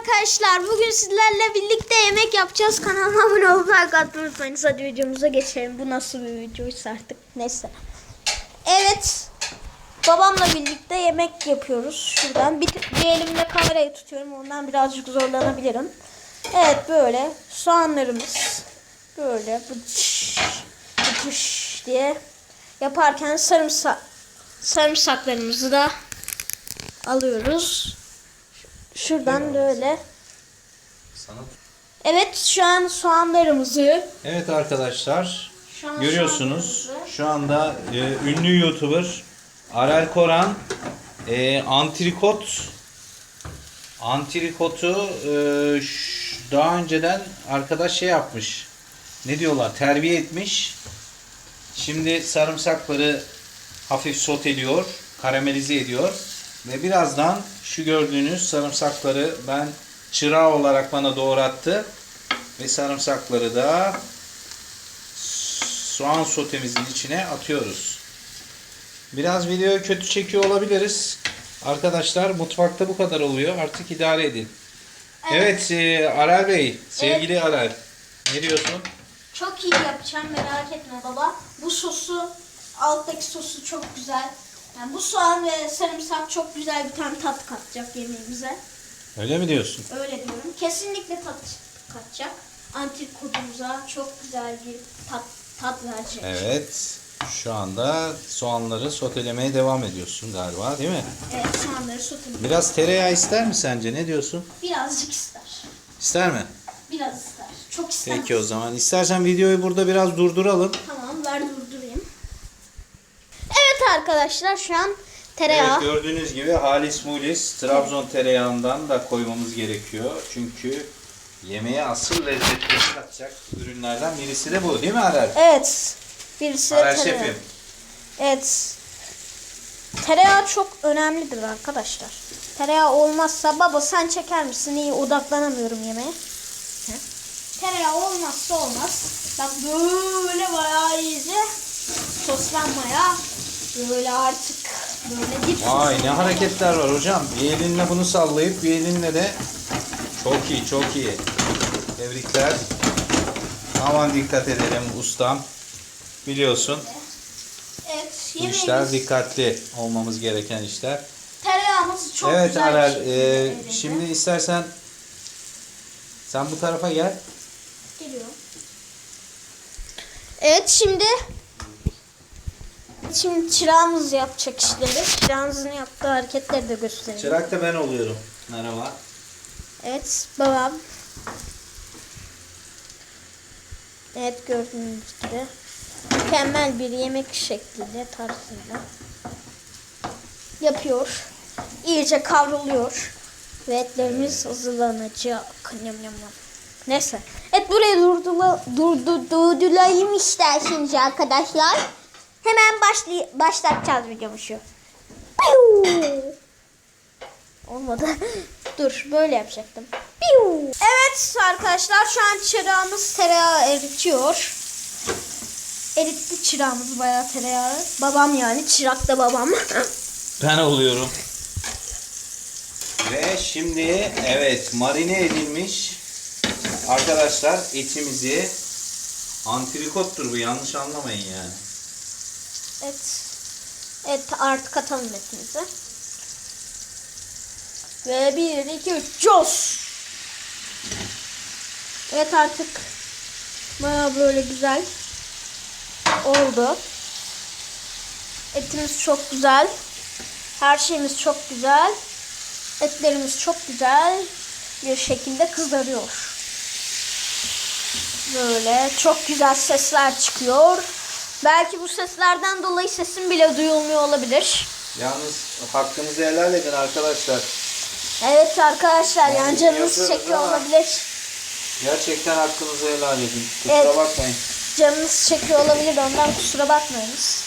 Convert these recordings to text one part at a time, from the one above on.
arkadaşlar. Bugün sizlerle birlikte yemek yapacağız. Kanalıma abone like atmayı unutmayın. Hadi videomuza geçelim. Bu nasıl bir videoysa artık. Neyse. Evet. Babamla birlikte yemek yapıyoruz. Şuradan bir, bir elimle kamerayı tutuyorum. Ondan birazcık zorlanabilirim. Evet böyle soğanlarımız böyle bıç bıç diye yaparken sarımsak sarımsaklarımızı da alıyoruz. Şuradan böyle. Sana. Evet şu an soğanlarımızı Evet arkadaşlar şu an görüyorsunuz soğanlarımızı- şu anda e, ünlü YouTuber Arel Koran e, antrikot antrikotu e, daha önceden arkadaş şey yapmış. Ne diyorlar? Terbiye etmiş. Şimdi sarımsakları hafif soteliyor, karamelize ediyor ve birazdan şu gördüğünüz sarımsakları ben çırağı olarak bana doğrattı ve sarımsakları da soğan sotemizin içine atıyoruz. Biraz videoyu kötü çekiyor olabiliriz. Arkadaşlar mutfakta bu kadar oluyor. Artık idare edin. Evet, e, Aral Bey, sevgili Aral. Ne diyorsun? Çok iyi yapacağım merak etme baba. Bu sosu alttaki sosu çok güzel. Yani bu soğan ve sarımsak çok güzel bir tane tat katacak yemeğimize. Öyle mi diyorsun? Öyle diyorum. Kesinlikle tat katacak. Antikodumuza çok güzel bir tat tat verecek. Evet. Şu anda soğanları sotelemeye devam ediyorsun galiba değil mi? Evet soğanları soteledim. Biraz tereyağı ister mi sence? Ne diyorsun? Birazcık ister. İster mi? Biraz ister. Çok ister. Peki o zaman. İstersen videoyu burada biraz durduralım. Tamam arkadaşlar şu an tereyağı. Evet gördüğünüz gibi halis mulis Trabzon tereyağından da koymamız gerekiyor. Çünkü yemeğe asıl lezzetini katacak ürünlerden birisi de bu değil mi Aral? Evet. Birisi de Aral tereyağı. şefim. Evet. Tereyağı çok önemlidir arkadaşlar. Tereyağı olmazsa baba sen çeker misin? İyi odaklanamıyorum yemeğe. Tereyağı olmazsa olmaz. Bak böyle bayağı iyice soslanmaya böyle artık böyle dip Vay ne hareketler var hocam. Bir elinle bunu sallayıp bir elinle de çok iyi çok iyi. Tebrikler. Aman dikkat edelim ustam. Biliyorsun Evet bu işler dikkatli olmamız gereken işler. tereyağımız çok evet güzel bir Aral şekilde e, şimdi istersen sen bu tarafa gel. Geliyor. Evet şimdi Şimdi çırağımız yapacak işleri. Çırağımızın yaptığı hareketleri de göstereyim. Çırak da ben oluyorum. Merhaba. Evet babam. Evet gördüğünüz gibi mükemmel bir yemek şekliyle tarzıyla yapıyor. İyice kavruluyor. Ve etlerimiz hazırlanacak. Nyam nyam nyam. Neyse. Evet buraya durdula, durdu, durdulayım isterseniz arkadaşlar. Hemen başlay başlatacağız videomuzu. Olmadı. Dur böyle yapacaktım. Evet arkadaşlar şu an çırağımız tereyağı eritiyor. Eritti çırağımız bayağı tereyağı. Babam yani çırak da babam. Ben oluyorum. Ve şimdi evet marine edilmiş arkadaşlar etimizi antrikottur bu yanlış anlamayın yani. Evet. Evet artık atalım etimizi. Ve bir, iki, üç, coş. Evet artık baya böyle güzel oldu. Etimiz çok güzel. Her şeyimiz çok güzel. Etlerimiz çok güzel bir şekilde kızarıyor. Böyle çok güzel sesler çıkıyor. Belki bu seslerden dolayı sesim bile duyulmuyor olabilir. Yalnız hakkınızı helal edin arkadaşlar. Evet arkadaşlar yani Yani canınız yapıyoruz çekiyor ama- olabilir. Gerçekten hakkınızı helal edin. Kusura Evet. bakmayın. Canınız çekiyor olabilir ondan kusura bakmayınız.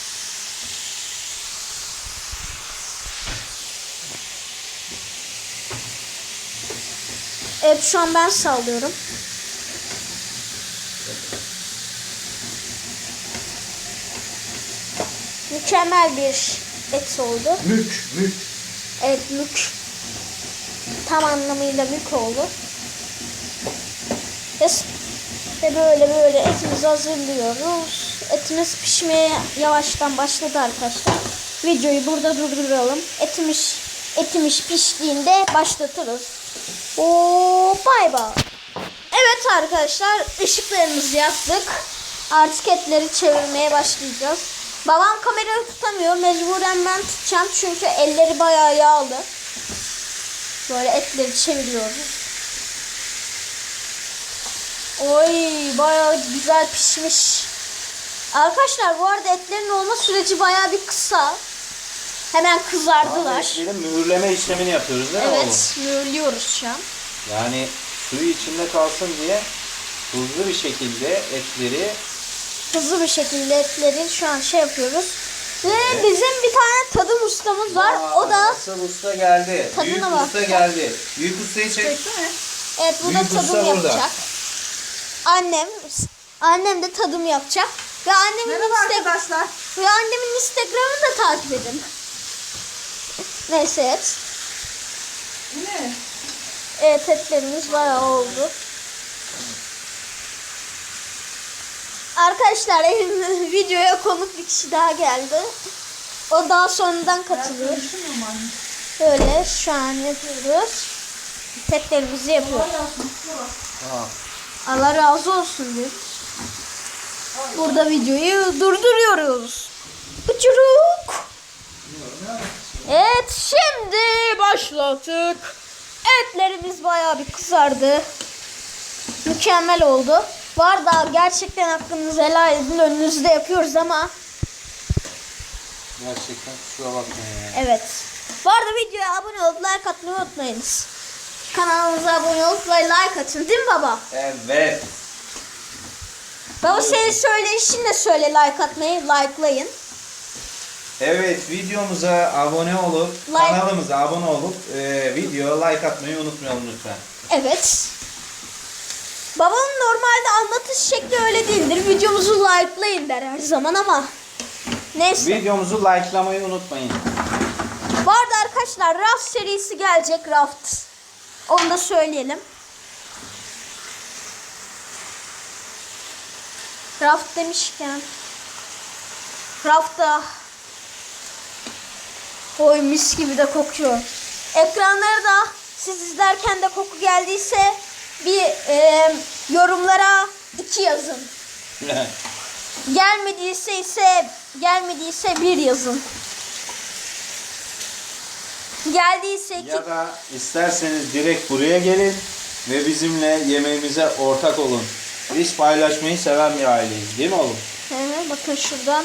Evet şu an ben sallıyorum. Mükemmel bir et oldu. Mük, mük. Evet mük. tam anlamıyla büyük oldu. Ve, ve böyle böyle etimizi hazırlıyoruz. Etimiz pişmeye yavaştan başladı arkadaşlar. Videoyu burada durduralım. Etimiz etimiz piştiğinde başlatırız. Oo bay bay. Evet arkadaşlar ışıklarımızı yaktık. Artık etleri çevirmeye başlayacağız. Babam kamerayı tutamıyor. Mecburen ben tutacağım. Çünkü elleri bayağı yağlı. Böyle etleri çeviriyoruz. Oy bayağı güzel pişmiş. Arkadaşlar bu arada etlerin olma süreci bayağı bir kısa. Hemen kızardılar. Etlerin mühürleme işlemini yapıyoruz değil mi oğlum? Evet, mühürlüyoruz şu an. Yani suyu içinde kalsın diye hızlı bir şekilde etleri hızlı bir şekilde etleri şu an şey yapıyoruz. Ve bizim bir tane tadım ustamız var. Aa, o da Asıl usta geldi. Tadına Büyük bak. usta geldi. Büyük ustayı çek. evet bu da Büyük usta tadım burada. yapacak. Annem annem de tadım yapacak. Ve annemin Merhaba Insta- arkadaşlar. ve annemin Instagram'ını da takip edin. Neyse evet. Ne? Evet etlerimiz bayağı oldu. Arkadaşlar videoya konuk bir kişi daha geldi. O daha sonradan katılıyor. Böyle şu an yapıyoruz. Petlerimizi yapıyoruz. Allah razı olsun diyor. Burada videoyu durduruyoruz. Uçuruk. Evet şimdi başladık. Etlerimiz bayağı bir kızardı. Mükemmel oldu. Var da gerçekten hakkınızı helal edin önünüzde yapıyoruz ama Gerçekten kusura bakmayın ya. Evet. Bu arada videoya abone olup like atmayı unutmayınız. Kanalımıza abone olup ve like atın değil mi baba? Evet. Baba senin söyleyişinle söyle like atmayı, likelayın. Evet videomuza abone olup Like. kanalımıza abone olup e, videoya like atmayı unutmayalım lütfen. Evet. Babamın normalde Videomuzu likelayın der her zaman ama. Neyse. Videomuzu likelamayı unutmayın. Bu arada arkadaşlar Raft serisi gelecek Raft. Onu da söyleyelim. Raft demişken Raft'ta Oy mis gibi de kokuyor. Ekranlara da siz izlerken de koku geldiyse bir e, yorumlara iki yazın. Gelmediyse ise gelmediyse bir yazın. Geldiyse iki. ya da isterseniz direkt buraya gelin ve bizimle yemeğimize ortak olun. Biz paylaşmayı seven bir aileyiz değil mi oğlum? Hı hı, bakın şuradan.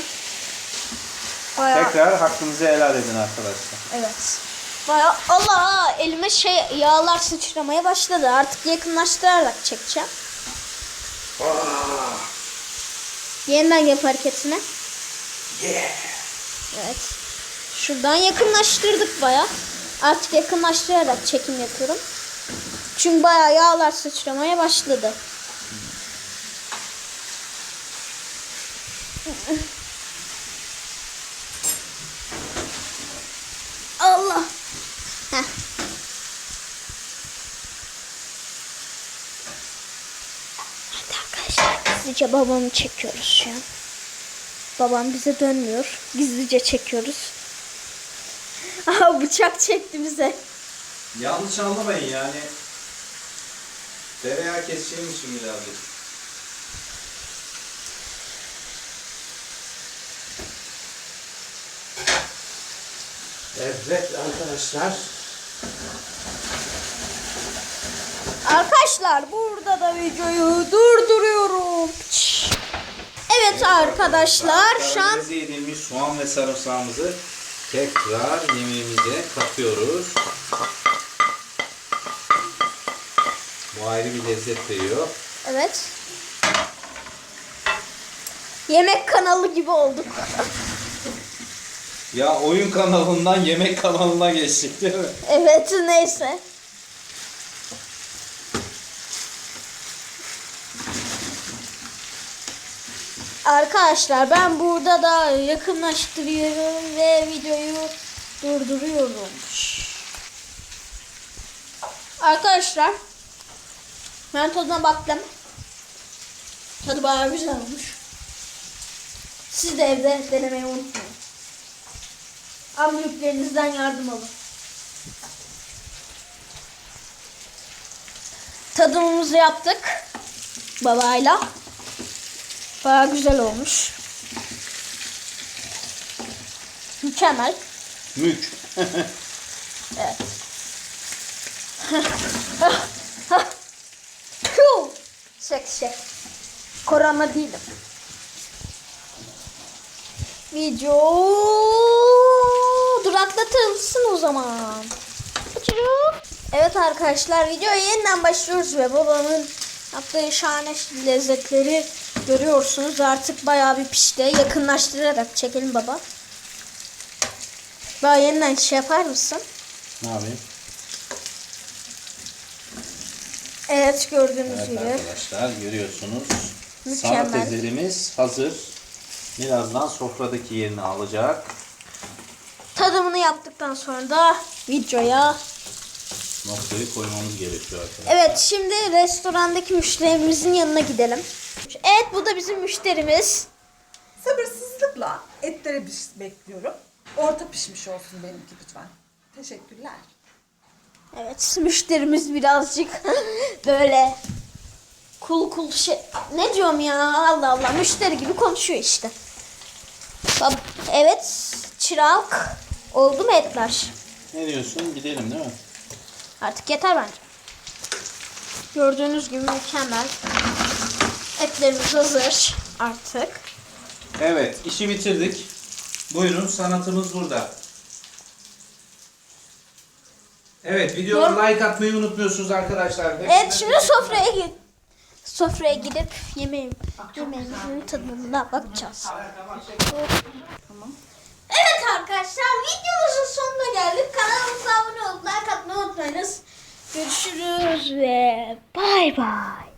Bayağı, Tekrar hakkınızı helal edin arkadaşlar. evet. Bayağı Allah elime şey yağlar sıçramaya başladı. Artık yakınlaştırarak çekeceğim. Yeniden yap hareketini. Evet. Şuradan yakınlaştırdık baya. Artık yakınlaştırarak çekim yapıyorum. Çünkü bayağı yağlar sıçramaya başladı. Gizlice babamı çekiyoruz şu an. Babam bize dönmüyor. Gizlice çekiyoruz. Aha bıçak çekti bize. Yanlış anlamayın yani. Tereyağı keseceğim için birazcık. Evet arkadaşlar. Arkadaşlar burada da videoyu durduruyorum. Evet arkadaşlar şu an edilmiş soğan ve sarımsağımızı tekrar yemeğimize katıyoruz. Bu ayrı bir lezzet veriyor. evet. Yemek kanalı gibi olduk. Ya oyun kanalından yemek kanalına geçtik değil mi? Evet neyse. Arkadaşlar ben burada da yakınlaştırıyorum ve videoyu durduruyorum. Arkadaşlar ben tadına baktım. Tadı bayağı güzel olmuş. Siz de evde denemeyi unutmayın. Büyüklerinizden yardım alın. Tadımımızı yaptık. Babayla. Bayağı güzel olmuş. Mükemmel. Mük. Evet. Şak şak. Korona değilim. Video duraklatılsın o zaman. Evet arkadaşlar videoya yeniden başlıyoruz ve babamın yaptığı şahane lezzetleri görüyorsunuz. Artık bayağı bir pişti. Yakınlaştırarak çekelim baba. Daha yeniden şey yapar mısın? ne yapayım? Evet gördüğünüz Evet gibi. arkadaşlar görüyorsunuz. Mükemmel. Sanat eserimiz hazır. Birazdan sofradaki yerini alacak. Tadımını yaptıktan sonra da videoya. Noktayı koymamız gerekiyor arkadaşlar. Evet şimdi restorandaki müşterimizin yanına gidelim. Evet bu da bizim müşterimiz. Sabırsızlıkla etleri piş- bekliyorum. Orta pişmiş olsun benimki lütfen. Teşekkürler. Evet müşterimiz birazcık böyle kul kul şey. Ne diyorum ya Allah Allah müşteri gibi konuşuyor işte. Evet çırak oldu mu etler? Ne diyorsun? Gidelim değil mi? Artık yeter bence. Gördüğünüz gibi mükemmel. Etlerimiz hazır artık. Evet, işi bitirdik. Buyurun, sanatımız burada. Evet, videoya like atmayı unutmuyorsunuz arkadaşlar. Evet şimdi sofraya git. Sofraya gidip yemeğim, yemeğimizin tadına bakacağız. Evet arkadaşlar videomuzun sonuna geldik. Kanalımıza abone olup like atmayı unutmayınız. Görüşürüz ve bay bay.